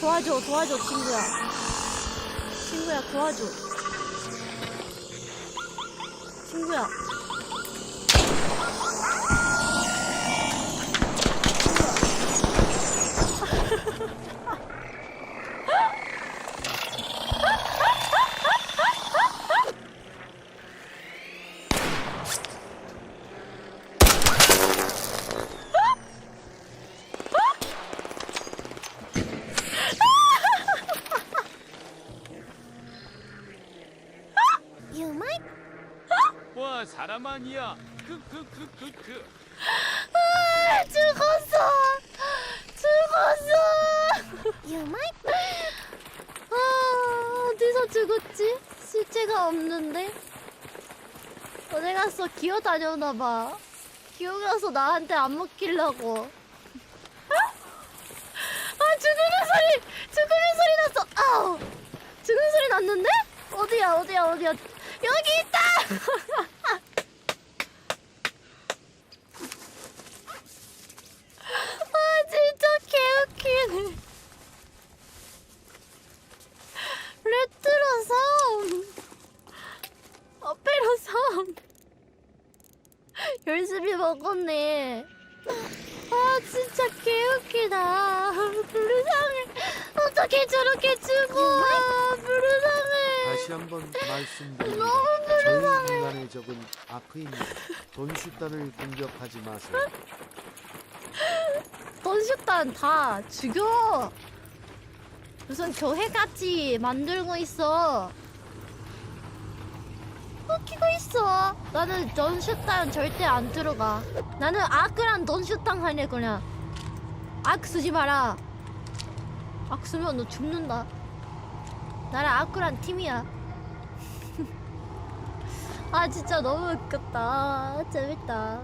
도와줘 도와줘 친구야. 친구야 도와줘. 친구야 유말 와 사람 아니야. 그그그 그그. 아, 죽었어. 죽었어. 유말 아 어디서 죽었지? 실체가 없는데? 어디 갔어? 기어 다녔나 봐. 기어 가서 나한테 안 먹히려고. 아 죽는 소리 죽는 소리 났어. 아우 죽는 소리 났는데? 어디야 어디야 어디야? 여기 있다 아 진짜 개웃기네 레트로 섬 어페로 섬 열심히 먹었네. 아 진짜 개웃기다. 불쌍해. 어떻게 저렇게 죽어? 불쌍해. 다시 한번 말씀드립니다. 너무 저희 인간의 적은 아크입니다. 돈슈단을 공격하지 마세요. 돈슈단 다 죽여. 무슨 교회같이 만들고 있어 웃기고 있어. 나는 돈슈단 절대 안 들어가. 나는 아크랑 돈슈단 하네 그냥. 아크 쓰지 마라. 아크 쓰면 너 죽는다. 나랑 아크랑 팀이야. 아 진짜 너무 웃겼다. 재밌다